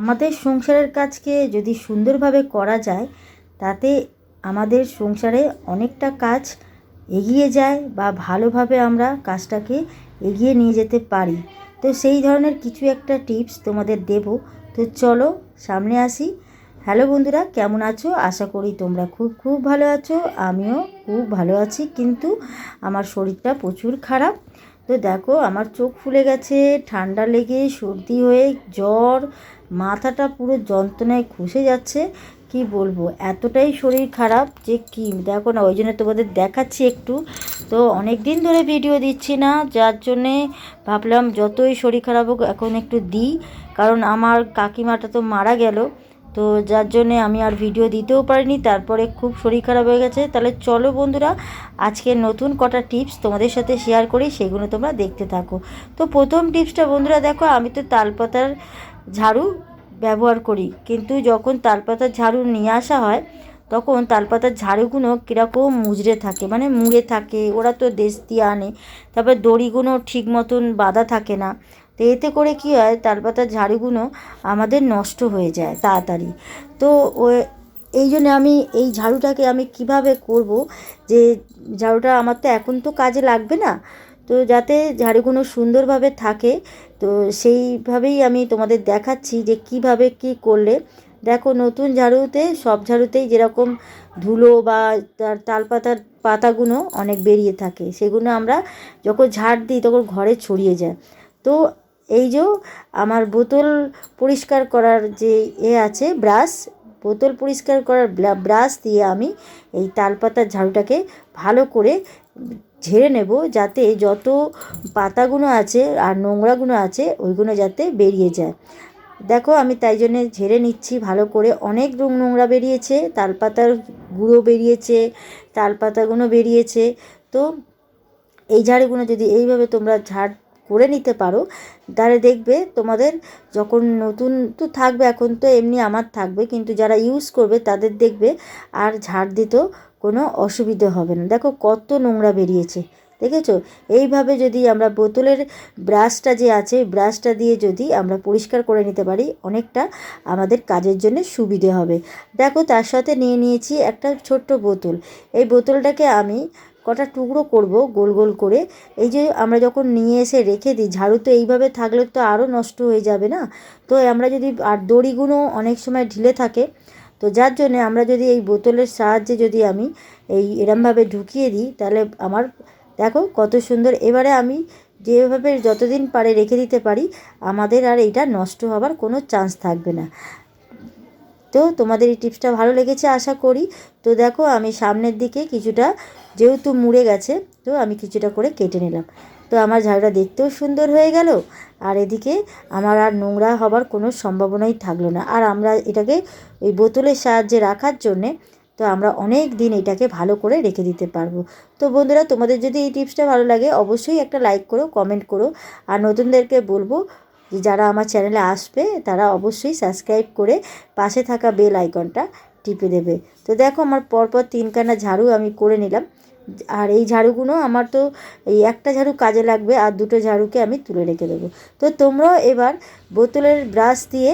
আমাদের সংসারের কাজকে যদি সুন্দরভাবে করা যায়, তাতে আমাদের সংসারে অনেকটা কাজ এগিয়ে যায় বা ভালোভাবে আমরা কাজটাকে এগিয়ে নিয়ে যেতে পারি। তো সেই ধরনের কিছু একটা টিপস তোমাদের দেব। তো চলো সামনে আসি। হ্যালো বন্ধুরা, কেমন আছো? আশা করি তোমরা খুব খুব ভালো আছো, আমিও খুব ভালো আছি, কিন্তু আমার শরীরটা প্রচুর খারাপ। তো দেখো, আমার চোখ ফুলে গেছে, ঠান্ডা লেগে, সর্দি হয়ে, জ্বর মাথাটা পুরো যন্ত্রণায় খসে যাচ্ছে। কি বলব? এতটাই শরীর খারাপ যে কি? দেখো না, ওই জন্য তোমাদের দেখাচ্ছি একটু। তো অনেক দিন ধরে ভিডিও দিচ্ছি না, যার জন্যে ভাবলাম যতই শরীর খারাপ হোক এখন একটু দিই। কারণ আমার কাকিমাটা তো মারা গেল, তো যার জন্যে আমি আর ভিডিও দিতেও পারিনি। তারপরে খুব শরীর খারাপ হয়ে গেছে। তাহলে চলো বন্ধুরা, আজকে নতুন কটা টিপস তোমাদের সাথে শেয়ার করি, সেগুলো তোমরা দেখতে থাকো। তো প্রথম টিপসটা বন্ধুরা দেখো, আমি তো তালপাতার ঝাড়ু ব্যবহার করি। কিন্তু যখন তালপাতার ঝাড়ু নিয়ে আসা হয়, তখন তালপাতার ঝাড়ুগুলো কীরকম মুজড়ে থাকে মানে মুড়ে থাকে, ওরা তো দেশ দিয়ে আনে, তারপর দড়িগুলো ঠিক মতন বাঁধা থাকে না। তো এতে করে কী হয়, তালপাতার ঝাড়ুগুলো আমাদের নষ্ট হয়ে যায় তাড়াতাড়ি। তো এই জন্য আমি এই ঝাড়ুটাকে আমি কীভাবে করব, যে ঝাড়ুটা আমার তো এখন তো কাজে লাগবে না তো যাতে ঝাড়ুগুলো সুন্দরভাবে থাকে, তো সেইভাবেই আমি তোমাদের দেখাচ্ছি যে কীভাবে কি করলে। দেখো, নতুন ঝাড়ুতে, সব ঝাড়ুতেই যেরকম ধুলো বা তার তালপাতার পাতাগুলো অনেক বেরিয়ে থাকে সেগুলো আমরা যখন ঝাড় দিই তখন ঘরে ছড়িয়ে যায়। তো এই যে, আমার বোতল পরিষ্কার করার যে এ আছে, ব্রাশ বোতল পরিষ্কার করার ব্রাশ দিয়ে আমি এই তালপাতার ঝাড়ুটাকে ভালো করে ঝেড়ে নেব যাতে যত পাতাগুলো আছে আর নোংরাগুলো আছে ওইগুলো যাতে বেরিয়ে যায়। দেখো আমি তাই জন্যে ঝেড়ে নিচ্ছি ভালো করে। অনেক রুম নোংরা বেরিয়েছে, তালপাতার গুঁড়ো বেরিয়েছে তালপাতাগুলো বেরিয়েছে। তো এই ঝাড়গুলো যদি এইভাবে তোমরা ঝাড় করে নিতে পারো। তাহলে দেখবে তোমাদের যখন নতুন তো থাকবে, এখন তো এমনি আমার থাকবে, কিন্তু যারা ইউজ করবে তাদের দেখবে আর ঝাড় দিতেও কোনো অসুবিধে হবে না। দেখো কত নোংরা বেরিয়েছে, দেখেছ? এইভাবে যদি আমরা বোতলের ব্রাশটা যে আছে, ব্রাশটা দিয়ে যদি আমরা পরিষ্কার করে নিতে পারি, অনেকটা আমাদের কাজের জন্য সুবিধে হবে। দেখো তার সাথে নিয়ে নিয়েছি একটা ছোট্ট বোতল। এই বোতলটাকে আমি কটা টুকরো করব গোল গোল করে। এই যে আমরা যখন নিয়ে এসে রেখে দিই, ঝাড়ু তো এইভাবে থাকলে তো আরও নষ্ট হয়ে যাবে না? তো আমরা যদি, আর দড়িগুলো অনেক সময় ঢিলে থাকে, তো যার জন্য আমরা যদি এই বোতলের সাহায্যে যদি আমি এই এরমভাবে ঢুকিয়ে দিই, তাহলে আমার, দেখো কত সুন্দর। এবারে আমি যেভাবে যতদিন পারে রেখে দিতে পারি, আমাদের আর এইটা নষ্ট হবার কোনো চান্স থাকবে না। তো তোমাদের এই টিপসটা ভালো লেগেছে, আশা করি। তো দেখো, আমি সামনের দিকে কিছুটা, যেহেতু মুড়ে গেছে, তো আমি কিছুটা করে কেটে নিলাম। তো আমার ঝাড়ুটা দেখতেও সুন্দর হয়ে গেল, আর এদিকে আমার আর নোংরা হবার কোনো সম্ভাবনাই থাকল না। আর আমরা এটাকে ওই বোতলের সাহায্যে রাখার জন্যে, তো আমরা অনেক দিন এটাকে ভালো করে রেখে দিতে পারব। তো বন্ধুরা, তোমাদের যদি এই টিপসটা ভালো লাগে, অবশ্যই একটা লাইক করো, কমেন্ট করো। আর নতুনদেরকে বলব যে যারা আমার চ্যানেলে আসবে, তারা অবশ্যই সাবস্ক্রাইব করে পাশে থাকা বেল আইকনটা টিপে দেবে। তো দেখো আমার পরপর তিনখানা ঝাড়ু আমি করে নিলাম। আর এই ঝাড়ুগুলো আমার তো এই একটা ঝাড়ু কাজে লাগবে, আর দুটো ঝাড়ুকে আমি তুলে রেখে দেবো। তো তোমরাও এবার বোতলের ব্রাশ দিয়ে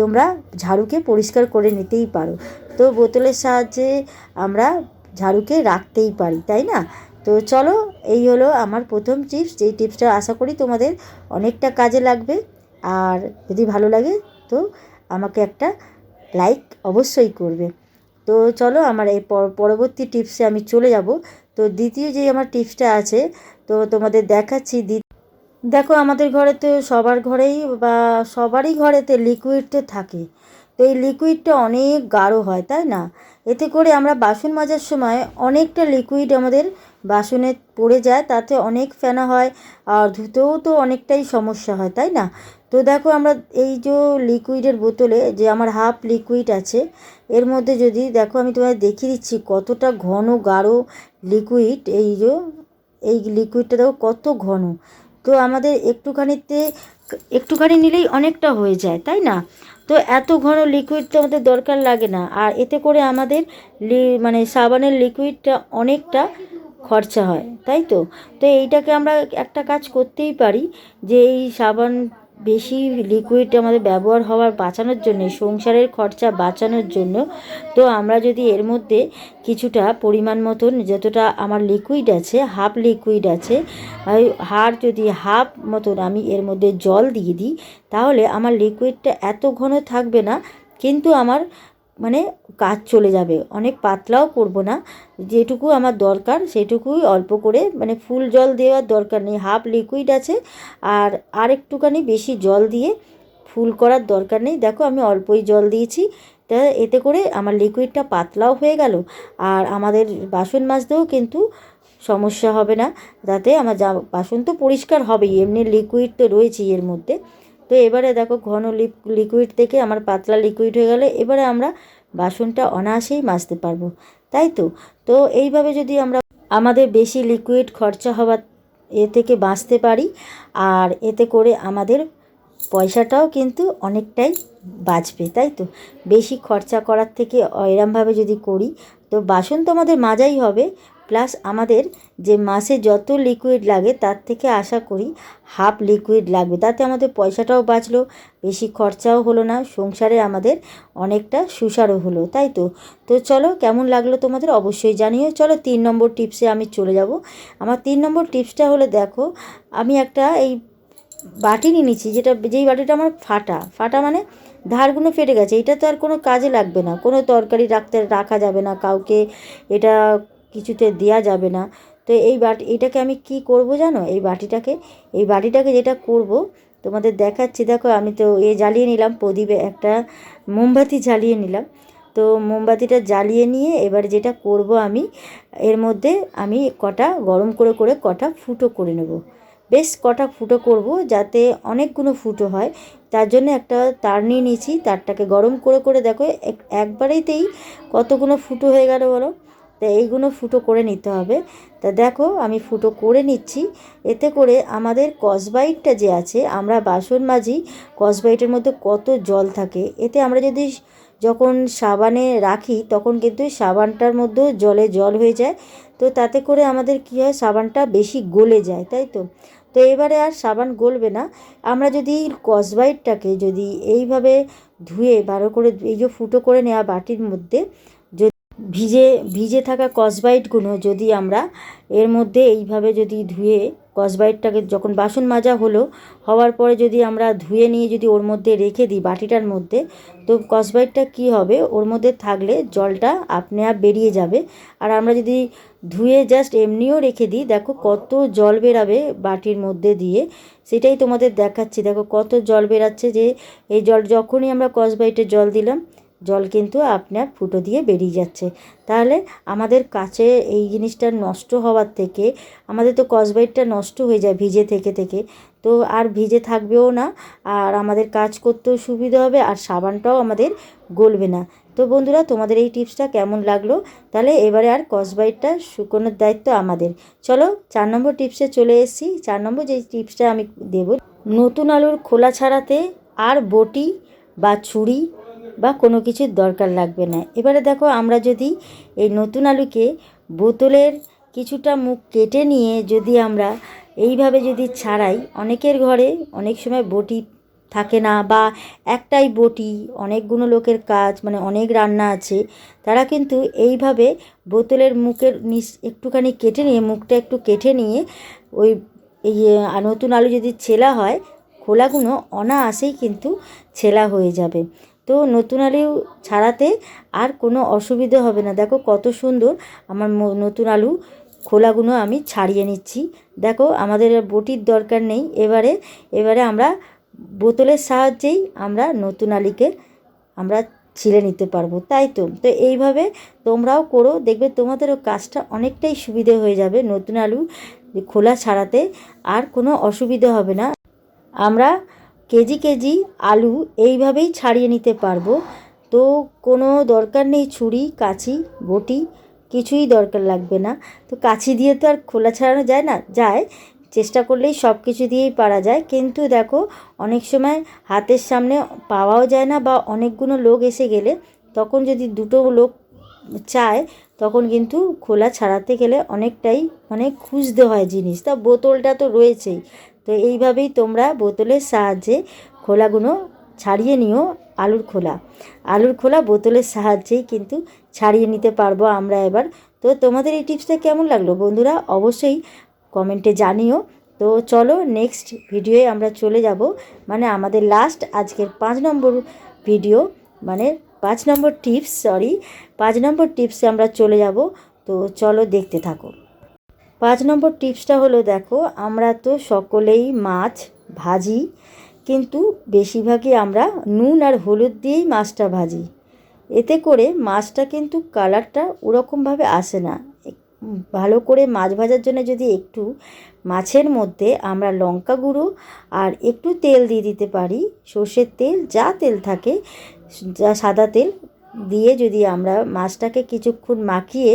তোমরা ঝাড়ুকে পরিষ্কার করে নিতেই পারো। তো বোতলের সাহায্যে আমরা ঝাড়ুকে রাখতেই পারি, তাই না? তো চলো, এই হলো আমার প্রথম টিপস যেই টিপসটা আশা করি তোমাদের অনেকটা কাজে লাগবে। আর যদি ভালো লাগে, তো আমাকে একটা লাইক অবশ্যই করবে। তো চলো, আমার এই পরবর্তী টিপসে আমি চলে যাব। তো দ্বিতীয় যে আমার টিপসটা আছে, তো তোমাদের দেখাচ্ছি। দেখো, আমাদের ঘরে তো সবার ঘরেই বা সবারই ঘরেতে লিকুইড তো থাকে। তো এই লিকুইডটা অনেক গাঢ় হয়, তাই না? এতে করে আমরা বাসন মাজার সময় অনেকটা লিকুইড আমাদের বাসনে পড়ে যায়, তাতে অনেক ফেনা হয় আর ধুতেও তো অনেকটাই সমস্যা হয়, তাই না? তো দেখো আমরা এই যে লিকুইডের বোতলে যে আমার হাফ লিকুইড আছে, এর মধ্যে যদি দেখো আমি তোমাদের দেখিয়ে দিচ্ছি কতটা ঘন গাঢ় লিকুইড, এই যে, এই লিকুইডটা দেখো কত ঘন। তো আমাদের একটুখানিতে, একটুখানি নিলেই অনেকটা হয়ে যায়, তাই না? তো এত ঘন লিকুইড তো আমাদের দরকার লাগে না, আর এতে করে আমাদের মানে সাবানের লিকুইডটা অনেকটা খরচা হয়, তাই তো? তো এইটাকে আমরা একটা কাজ করতেই পারি যে এই সাবান বেশি লিকুইড আমাদের ব্যবহার হওয়ার বাঁচানোর জন্য, সংসারের খরচা বাঁচানোর জন্য, তো আমরা যদি এর মধ্যে কিছুটা পরিমাণ মতন যতটা আমার লিকুইড আছে হাফ লিকুইড আছে হার যদি হাফ মতন আমি এর মধ্যে জল দিয়ে দিই, তাহলে আমার লিকুইডটা এত ঘন থাকবে না, কিন্তু আমার মানে কাজ চলে যাবে। অনেক পাতলাও করব না। যেটুকু আমার দরকার সেটুকুই অল্প করে মানে ফুল জল দেওয়ার দরকার নেই। হাফ লিকুইড আছে আর আর একটুখানি বেশি জল দিয়ে ফুল করার দরকার নেই। দেখো আমি অল্পই জল দিয়েছি। তা এতে করে আমার লিকুইডটা পাতলাও হয়ে গেল আর আমাদের বাসন মাজতেও কিন্তু সমস্যা হবে না। তাতে আমার যা বাসন তো পরিষ্কার হবেই, এমনি লিকুইড তো রয়েছেই এর মধ্যে। তো এবারে দেখো ঘন লিকুইড থেকে আমার পাতলা লিকুইড হয়ে গেলে এবারে আমরা বাসনটা অনায়াসেই মাজতে পারব, তাই তো? তো এইভাবে যদি আমরা আমাদের বেশি লিকুইড খরচা হওয়ার এ থেকে বাঁচতে পারি, আর এতে করে আমাদের পয়সাটাও কিন্তু অনেকটাই বাঁচবে, তাই তো? বেশি খরচা করার থেকে এরমভাবে যদি করি, তো বাসন তো আমাদের মাজাই হবে প্লাস আমাদের যে মাসে যত লিকুইড লাগে, তার থেকে আশা করি হাফ লিকুইড লাগবে। তাতে আমাদের পয়সাটাও বাঁচলো, বেশি খরচাও হলো না, সংসারে আমাদের অনেকটা সুসারও হলো, তাই তো? তো চলো, কেমন লাগল তোমাদের অবশ্যই জানিও। চলো, তিন নম্বর টিপসে আমি চলে যাব। আমার তিন নম্বর টিপসটা হলো, দেখো, আমি একটা এই বাটি নিয়ে যেটা, যেই বাটিটা আমার ফাটা। ফাটা মানে ধারগুলো ফেটে গেছে, এটা তো আর কোনো কাজে লাগবে না। কোনো তরকারি রাখতে, রাখা যাবে না কাউকে। এটা কিছুতে দেওয়া যাবে না। তো এই বাটি, এটাকে আমি কি করব জানো? এই বাটিটাকে এই বাটিটাকে যেটা করব, তোমাদের দেখাচ্ছি। দেখো, আমি তো এ জ্বালিয়ে নিলাম, প্রদীপে একটা মোমবাতি জ্বালিয়ে নিলাম। তো মোমবাতিটা জ্বালিয়ে নিয়ে এবার যেটা করব আমি, এর মধ্যে আমি কটা গরম করে করে কটা ফুটো করে নেব। বেশ কটা ফুটো করব যাতে অনেকগুলো ফুটো হয়। তার জন্য একটা তার নিয়ে নিয়েছি, তারটাকে গরম করে করে দেখো একবারেইতেই কতগুলো ফুটো হয়ে গেল বলো? তা এইগুলো ফুটো করে নিতে হবে। তা দেখো, আমি ফুটো করে নিচ্ছি। এতে করে আমাদের কসবাইটটা যে আছে, আমরা বাসন মাজি কসবাইটের মধ্যে কত জল থাকে। এতে আমরা যদি যখন সাবানে রাখি, তখন কিন্তু সাবানটার মধ্যেও জলে জল হয়ে যায়। তো তাতে করে আমাদের কী হয়, সাবানটা বেশি গলে যায়, তাই তো? তো এবারে আর সাবান গলবে না। আমরা যদি কসবাইটটাকে যদি এইভাবে ধুয়ে, ভালো করে এই যে ফুটো করে নেওয়া বাটির মধ্যে ভিজে ভিজে থাকা কসবাইটগুলো যদি আমরা এর মধ্যে এইভাবে যদি ধুয়ে, কসবাইটটাকে যখন বাসন মাজা হলো, হওয়ার পরে যদি আমরা ধুয়ে নিয়ে যদি ওর মধ্যে রেখে দিই বাটিটার মধ্যে, তো কসবাইটটা কি হবে? ওর মধ্যে থাকলে জলটা আপনি আপ বেরিয়ে যাবে। আর আমরা যদি ধুয়ে জাস্ট এমনিও রেখে দিই, দেখো কত জল বেরাবে বাটির মধ্যে দিয়ে। সেটাই তোমাদের দেখাচ্ছি। দেখো কত জল বেরাচ্ছে যে, এই জল যখনই আমরা কসবাইটে জল দিলাম জল কিন্তু আপনার ফুটো দিয়ে বেরিয়ে যাচ্ছে। তাহলে আমাদের কাছে এই জিনিসটা নষ্ট হওয়ার থেকে, আমাদের তো কসবাইটটা নষ্ট হয়ে যায় ভিজে থেকে থেকে, তো আর ভিজে থাকবেও না, আর আমাদের কাজ করতেও সুবিধা হবে, আর সাবানটাও আমাদের গলবে না। তো বন্ধুরা, তোমাদের এই টিপসটা কেমন লাগল? তাহলে এবারে আর কসবাইটটা শুকোনোর দায়িত্ব আমাদের। চলো, চার নম্বর টিপসে চলে এসেছি। চার নম্বর যে টিপসটা আমি দেব, নতুন আলুর খোলা ছাড়াতে আর বটি বা ছুরি বা কোনো কিছুর দরকার লাগবে না। এবারে দেখো, আমরা যদি এই নতুন আলুকে বোতলের কিছুটা মুখ কেটে নিয়ে যদি আমরা এইভাবে যদি ছাড়াই, অনেকের ঘরে অনেক সময় বটি থাকে না বা একটাই বটি, অনেকগুলো লোকের কাজ মানে অনেক রান্না আছে, তারা কিন্তু এইভাবে বোতলের মুখের নিচ একটুখানি কেটে নিয়ে, মুখটা একটু কেটে নিয়ে ওই এই নতুন আলু যদি ছেলা হয়, খোলাগুলো অনায়াসেই কিন্তু ছেলা হয়ে যাবে। তো নতুন আলু ছাড়াতে আর কোনো অসুবিধে হবে না। দেখো কত সুন্দর আমার নতুন আলু খোলাগুলো আমি ছাড়িয়ে নিচ্ছি। দেখো আমাদের বটির দরকার নেই। এবারে এবারে আমরা বোতলের সাহায্যেই আমরা নতুন আলিকে আমরা ছিলে নিতে পারব। তাই তো? তো এইভাবে তোমরাও করো। দেখবে তোমাদেরও কাজটা অনেকটাই সুবিধে হয়ে যাবে নতুন আলু খোলা ছাড়াতে। আর কোনো অসুবিধে হবে না। আমরা কেজি কেজি আলু এইভাবেই ছাড়িয়ে নিতে পারব। তো কোনো দরকার নেই ছুরি, কাঁচি, বটি, কিছুই দরকার লাগবে না। তো কাছি দিয়ে তো আর খোলা ছাড়ানো যায় না, যায়। চেষ্টা করলেই সব কিছু দিয়েই পারা যায়। কিন্তু দেখো, অনেক সময় হাতের সামনে পাওয়াও যায় না বা অনেকগুলো লোক এসে গেলে, তখন যদি দুটো লোক চায়, তখন কিন্তু খোলা ছাড়াতে গেলে অনেকটাই মানে খুঁজতে হয় জিনিস। তা বোতলটা তো রয়েছেই। তো এইভাবেই তোমরা বোতলের সাহায্যে খোলাগুলো ছাড়িয়ে নিও আলুর খোলা। আলুর খোলা বোতলের সাহায্যেই কিন্তু ছাড়িয়ে নিতে পারব আমরা এবার। তো তোমাদের এই টিপসটা কেমন লাগল বন্ধুরা অবশ্যই কমেন্টে জানিও। তো চলো নেক্সট ভিডিওয়ে আমরা চলে যাব। মানে আমাদের লাস্ট আজকের পাঁচ নম্বর ভিডিও মানে পাঁচ নম্বর টিপস সরি পাঁচ নম্বর টিপসে আমরা চলে যাব। তো চলো দেখতে থাকো। পাঁচ নম্বর টিপসটা হলো, দেখো, আমরা তো সকলেই মাছ ভাজি, কিন্তু বেশিরভাগই আমরা নুন আর হলুদ দিয়েই মাছটা ভাজি। এতে করে মাছটা কিন্তু কালারটা ওরকমভাবে আসে না। ভালো করে মাছ ভাজার জন্য যদি একটু মাছের মধ্যে আমরা লঙ্কা গুঁড়ো আর একটু তেল দিয়ে দিতে পারি, সর্ষের তেল, যা তেল থাকে, যা সাদা তেল দিয়ে যদি আমরা মাছটাকে কিছুক্ষণ মাখিয়ে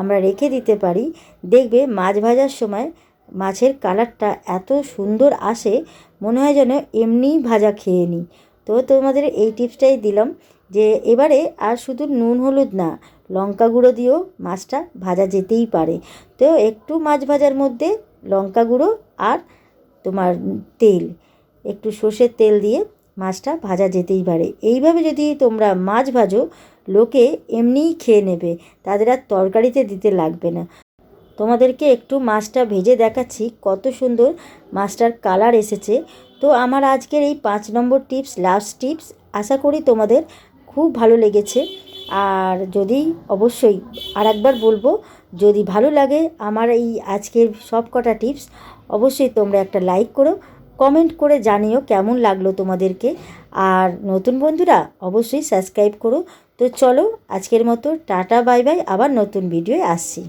আমরা রেখে দিতে পারি, দেখবে মাছ ভাজার সময় মাছের কালারটা এত সুন্দর আসে, মনে হয় যেন এমনিই ভাজা খেয়ে নিই। তো তোমাদের এই টিপসটাই দিলাম যে এবারে আর শুধু নুন, হলুদ না, লঙ্কা গুঁড়ো দিয়েও মাছটা ভাজা যেতেই পারে। তো একটু মাছ ভাজার মধ্যে লঙ্কা গুঁড়ো আর তোমার তেল, একটু সর্ষের তেল দিয়ে মাছটা ভাজা যেতেই পারে। এইভাবে যদি তোমরা মাছ ভাজো, লোকে এমনিই খেয়ে নেবে। তাদের আর তরকারিতে দিতে লাগবে না। তোমাদেরকে একটু মাছটা ভেজে দেখাচ্ছি, কত সুন্দর মাছটার কালার এসেছে। তো আমার আজকের এই পাঁচ নম্বর টিপস, লাস্ট টিপস, আশা করি তোমাদের খুব ভালো লেগেছে। আর যদি, অবশ্যই আর একবার বলব, যদি ভালো লাগে আমার এই আজকের সব কটা টিপস, অবশ্যই তোমরা একটা লাইক করো। কমেন্ট করে জানিও কেমন লাগল তোমাদেরকে। আর নতুন বন্ধুরা, অবশ্যই সাবস্ক্রাইব করো। তো চলো, আজকের মতো, টাটা বাই বাই আবার নতুন ভিডিওয়ে আসছি।